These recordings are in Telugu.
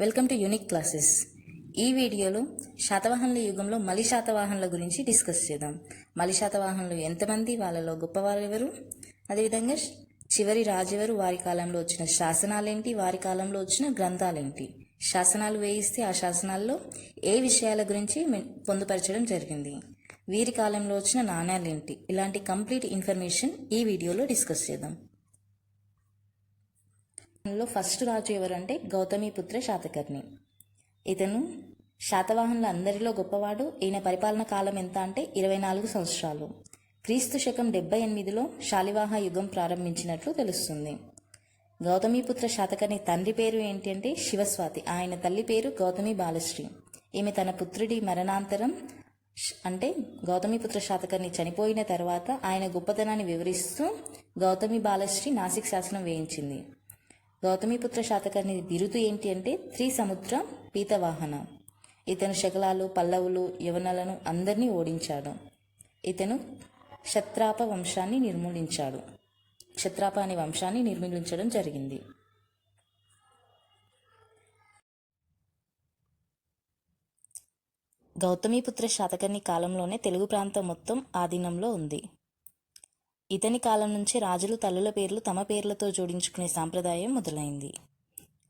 వెల్కమ్ టు యూనిక్ క్లాసెస్ ఈ వీడియోలో శాతవాహనుల యుగంలో మలి శాతవాహనుల గురించి డిస్కస్ చేద్దాం. మలి శాతవాహనులు ఎంతమంది? వాళ్ళలో గొప్పవారు ఎవరు? అదేవిధంగా చివరి రాజు ఎవరు వారి కాలంలో వచ్చిన శాసనాలేంటి? వారి కాలంలో వచ్చిన గ్రంథాలేంటి? శాసనాలు వేయిస్తే ఆ శాసనాల్లో ఏ విషయాల గురించి మె- పొందుపరచడం జరిగింది? వీరి కాలంలో వచ్చిన నాణ్యాలేంటి? ఇలాంటి కంప్లీట్ ఇన్ఫర్మేషన్ ఈ వీడియోలో డిస్కస్ చేద్దాం. లో ఫస్ట్ రాజు ఎవరంటే గౌతమిపుత్ర శాతకర్ణి. ఇతను శాతవాహనుల అందరిలో గొప్పవాడు. ఈయన పరిపాలన కాలం ఎంత అంటే ఇరవై నాలుగు సంవత్సరాలు. క్రీస్తు శకం డెబ్బై ఎనిమిదిలో శాలివాహ యుగం ప్రారంభించినట్లు తెలుస్తుంది. గౌతమిపుత్ర శాతకర్ణి తండ్రి పేరు ఏంటి అంటే శివస్వాతి. ఆయన తల్లి పేరు గౌతమి బాలశ్రీ. ఈమె తన పుత్రుడి మరణాంతరం అంటే గౌతమిపుత్ర శాతకర్ణి చనిపోయిన తర్వాత ఆయన గొప్పతనాన్ని వివరిస్తూ గౌతమి బాలశ్రీ నాసిక్ శాసనం వేయించింది. గౌతమిపుత్ర శాతకర్ణి బిరుదు ఏంటి అంటే త్రిసముద్ర పీతవాహన. ఇతను శకలాలు పల్లవులు యవనలను అందరినీ ఓడించాడు. ఇతను క్షత్రాప వంశాన్ని నిర్మూలించాడు. క్షత్రాప అనే వంశాన్ని నిర్మూలించడం జరిగింది. గౌతమిపుత్ర శాతకర్ణి కాలంలోనే తెలుగు ప్రాంతం మొత్తం ఆధీనంలో ఉంది. ఇతని కాలం నుంచి రాజులు తల్లుల పేర్లు తమ పేర్లతో జోడించుకునే సాంప్రదాయం మొదలైంది.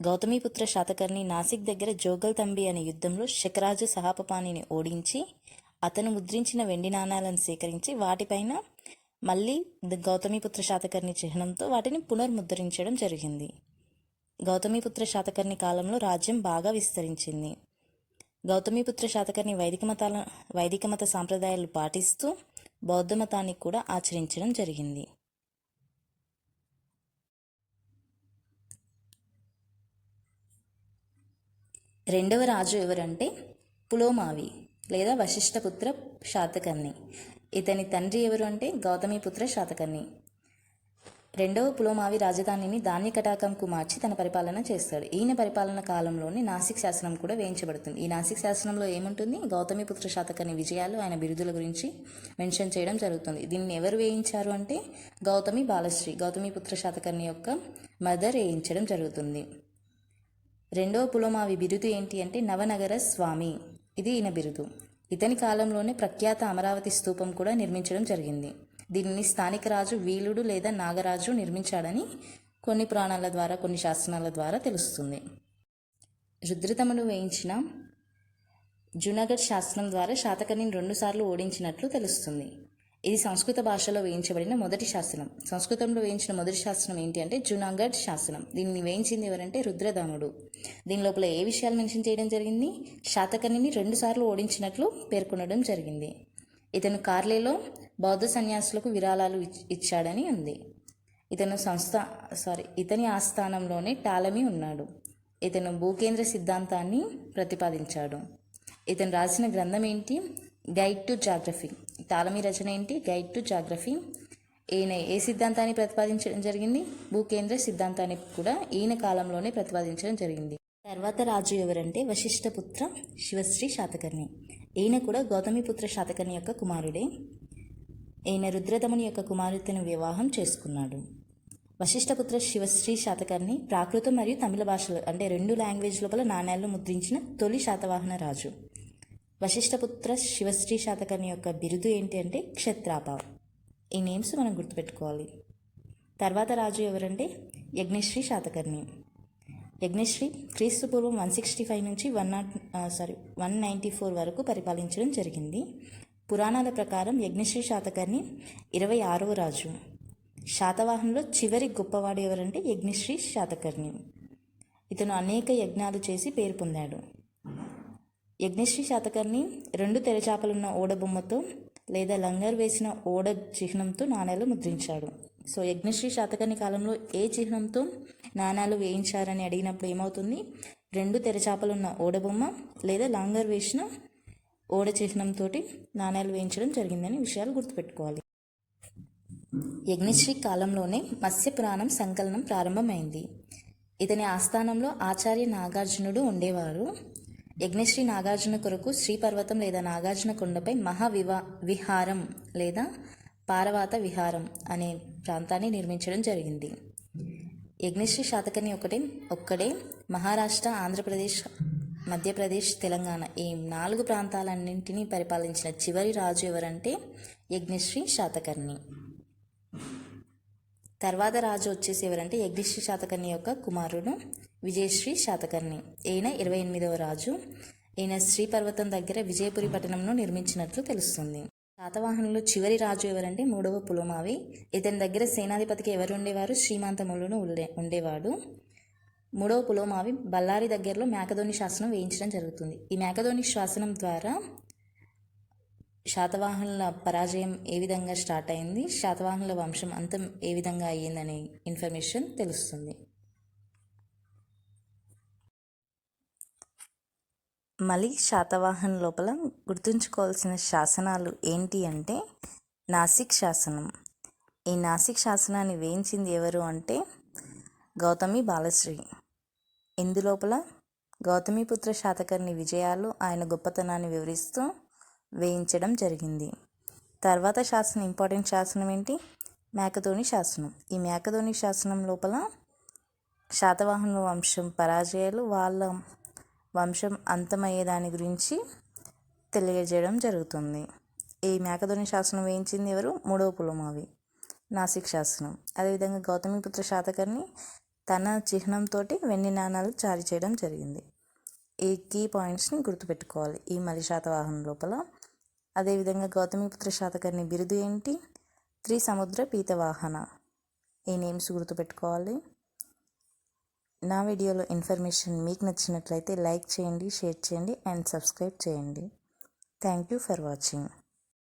గౌతమిపుత్ర శాతకర్ణి నాసిక్ దగ్గర జోగల్ తంబి అనే యుద్ధంలో శకరాజు సహాపపాణిని ఓడించి అతను ముద్రించిన వెండి నాణాలను సేకరించి వాటిపైన మళ్ళీ గౌతమిపుత్ర శాతకర్ణి చిహ్నంతో వాటిని పునర్ముద్రించడం జరిగింది. గౌతమిపుత్ర శాతకర్ణి కాలంలో రాజ్యం బాగా విస్తరించింది. గౌతమిపుత్ర శాతకర్ణి వైదిక మతాల వైదిక మత సాంప్రదాయాలు పాటిస్తూ బౌద్ధమతాన్ని కూడా ఆచరించడం జరిగింది. రెండవ రాజు ఎవరంటే పులోమావి లేదా వశిష్ఠపుత్ర శాతకర్ణి. ఇతని తండ్రి ఎవరు అంటే గౌతమిపుత్ర శాతకర్ణి. రెండవ పులోమావి రాజధానిని ధాన్యకటాకంకు మార్చి తన పరిపాలన చేస్తాడు. ఈయన పరిపాలన కాలంలోనే నాసిక్ శాసనం కూడా వేయించబడుతుంది. ఈ నాసిక్ శాసనంలో ఏముంటుంది? గౌతమిపుత్ర శాతకర్ణి విజయాలు ఆయన బిరుదుల గురించి మెన్షన్ చేయడం జరుగుతుంది. దీన్ని ఎవరు వేయించారు అంటే గౌతమి బాలశ్రీ గౌతమిపుత్ర శాతకర్ణి యొక్క మదర్ వేయించడం జరుగుతుంది. రెండవ పులోమావి బిరుదు ఏంటి అంటే నవనగర స్వామి. ఇది ఈయన బిరుదు. ఇతని కాలంలోనే ప్రఖ్యాత అమరావతి స్తూపం కూడా నిర్మించడం జరిగింది. దీనిని స్థానిక రాజు వీలుడు లేదా నాగరాజు నిర్మించాడని కొన్ని పురాణాల ద్వారా కొన్ని శాసనాల ద్వారా తెలుస్తుంది. రుద్రతమును వేయించిన జునగఢ్ శాసనం ద్వారా శాతకర్ణిని రెండుసార్లు ఓడించినట్లు తెలుస్తుంది. ఇది సంస్కృత భాషలో వేయించబడిన మొదటి శాసనం. సంస్కృతంలో వేయించిన మొదటి శాసనం ఏంటి అంటే జునాగఢ్ శాసనం. దీన్ని వేయించింది ఎవరంటే రుద్రదాముడు దీని లోపల ఏ విషయాలు మెన్షన్ చేయడం జరిగింది? శాతకర్ణిని రెండుసార్లు ఓడించినట్లు పేర్కొనడం జరిగింది. ఇతను కార్లేలో బౌద్ధ సన్యాసులకు విరాళాలు ఇచ్- ఇచ్చాడని ఉంది. ఇతను సంస్థ సారీ ఇతని ఆస్థానంలోనే టాలమీ ఉన్నాడు. ఇతను భూకేంద్ర సిద్ధాంతాన్ని ప్రతిపాదించాడు. ఇతను రాసిన గ్రంథం ఏంటి? Guide to geography. టాలమీ రచన ఏంటి? Guide to geography. ఈయన ఏ సిద్ధాంతాన్ని ప్రతిపాదించడం జరిగింది? భూకేంద్ర సిద్ధాంతాన్ని కూడా ఈయన కాలంలోనే ప్రతిపాదించడం జరిగింది. తర్వాత రాజు ఎవరంటే వశిష్ఠపుత్ర శివశ్రీ శాతకర్ణి. ఈయన కూడా గౌతమిపుత్ర శాతకర్ణి యొక్క కుమారుడే. ఈయన రుద్రదముని యొక్క కుమార్తెను వివాహం చేసుకున్నాడు. వశిష్ఠపుత్ర శివశ్రీ శాతకర్ణి ప్రాకృతం మరియు తమిళ భాషలో అంటే రెండు లాంగ్వేజ్ లోపల నాణ్యాలను ముద్రించిన తొలి శాతవాహన రాజు. వశిష్ఠపుత్ర శివశ్రీ శాతకర్ణి యొక్క బిరుదు ఏంటి అంటే క్షత్రాప. ఈ నేమ్స్ మనం గుర్తుపెట్టుకోవాలి. తర్వాత రాజు ఎవరంటే యజ్ఞశ్రీ శాతకర్ణి. యజ్ఞశ్రీ క్రీస్తుపూర్వం వన్ సిక్స్టీ ఫైవ్ నుంచి one not sorry one ninety four వరకు పరిపాలించడం జరిగింది. పురాణాల ప్రకారం యజ్ఞశ్రీ శాతకర్ణి ఇరవై ఆరవ రాజు. శాతవాహనంలో చివరి గొప్పవాడు ఎవరంటే యజ్ఞశ్రీ శాతకర్ణి. ఇతను అనేక యజ్ఞాలు చేసి పేరు పొందాడు. యజ్ఞశ్రీ శాతకర్ణి రెండు తెరచాపలున్న ఓడ బొమ్మతో లేదా లంగర్ వేసిన ఓడ చిహ్నంతో నాణేలు ముద్రించాడు. సో యజ్ఞశ్రీ శాతకర్ణి కాలంలో ఏ చిహ్నంతో నాణాలు వేయించారని అడిగినప్పుడు ఏమవుతుంది? రెండు తెరచాపలున్న ఓడబొమ్మ లేదా లాంగర్ వేసిన ఓడ చిహ్నంతో నాణాలు వేయించడం జరిగిందని విషయాలు గుర్తుపెట్టుకోవాలి. యజ్ఞశ్రీ కాలంలోనే మత్స్య పురాణం సంకలనం ప్రారంభమైంది. ఇతని ఆస్థానంలో ఆచార్య నాగార్జునుడు ఉండేవారు. యజ్ఞశ్రీ నాగార్జున కొరకు శ్రీపర్వతం లేదా నాగార్జున కొండపై మహావివా విహారం లేదా పారవాత విహారం అనే ప్రాంతాన్ని నిర్మించడం జరిగింది. యజ్ఞశ్రీ శాతకర్ణి ఒకటి ఒక్కడే మహారాష్ట్ర ఆంధ్రప్రదేశ్ మధ్యప్రదేశ్ తెలంగాణ ఈ నాలుగు ప్రాంతాలన్నింటినీ పరిపాలించిన చివరి రాజు ఎవరంటే యజ్ఞశ్రీ శాతకర్ణి. తర్వాత రాజు వచ్చేసి ఎవరంటే యజ్ఞశ్రీ శాతకర్ణి యొక్క కుమారుడు విజయశ్రీ శాతకర్ణి. ఈయన ఇరవై ఎనిమిదవ రాజు. ఈయన శ్రీపర్వతం దగ్గర విజయపురి పట్టణంను నిర్మించినట్లు తెలుస్తుంది. శాతవాహనులు చివరి రాజు ఎవరంటే మూడవ పులోమావి. ఇతని దగ్గర సేనాధిపతికి ఎవరు ఉండేవారు శ్రీమంతములను ఉండే ఉండేవాడు. మూడవ పులోమావి బళ్ళారి దగ్గరలో మేకధోని శాసనం వేయించడం జరుగుతుంది. ఈ మేకధోని శాసనం ద్వారా శాతవాహనుల పరాజయం ఏ విధంగా స్టార్ట్ అయింది? శాతవాహనుల వంశం అంతం ఏ విధంగా అయ్యిందనే ఇన్ఫర్మేషన్ తెలుస్తుంది. మళ్ళీ శాతవాహన్ లోపల గుర్తుంచుకోవాల్సిన శాసనాలు ఏంటి అంటే నాసిక్ శాసనం. ఈ నాసిక్ శాసనాన్ని వేయించింది ఎవరు అంటే గౌతమి బాలశ్రీ. ఇందులోపల గౌతమిపుత్ర శాతకర్ణి విజయాలు ఆయన గొప్పతనాన్ని వివరిస్తూ వేయించడం జరిగింది. తర్వాత శాసనం ఇంపార్టెంట్ శాసనం ఏంటి? మేకతోని శాసనం. ఈ మేకతోని శాసనం లోపల శాతవాహన వంశం పరాజయాలు వాళ్ళ వంశం అంతమయ్యే దాని గురించి తెలియజేయడం జరుగుతుంది. ఈ మేకధోని శాసనం వేయించింది ఎవరు? మూడవ పులమావి. నాసిక్ శాసనం. అదేవిధంగా గౌతమిపుత్ర శాతకర్ణి తన చిహ్నంతో వెండి నాణాలు జారీ చేయడం జరిగింది. ఈ కీ పాయింట్స్ని గుర్తుపెట్టుకోవాలి. ఈ మలి శాతవాహనం లోపల. అదేవిధంగా గౌతమిపుత్ర శాతకర్ణి బిరుదు ఏంటి? త్రిసముద్ర పీతవాహన. ఈ నేమ్స్ గుర్తుపెట్టుకోవాలి. నా వీడియోలో ఇన్ఫర్మేషన్ మీకు నచ్చినట్లయితే లైక్ చేయండి షేర్ చేయండి అండ్ సబ్స్క్రైబ్ చేయండి. Thank you for watching.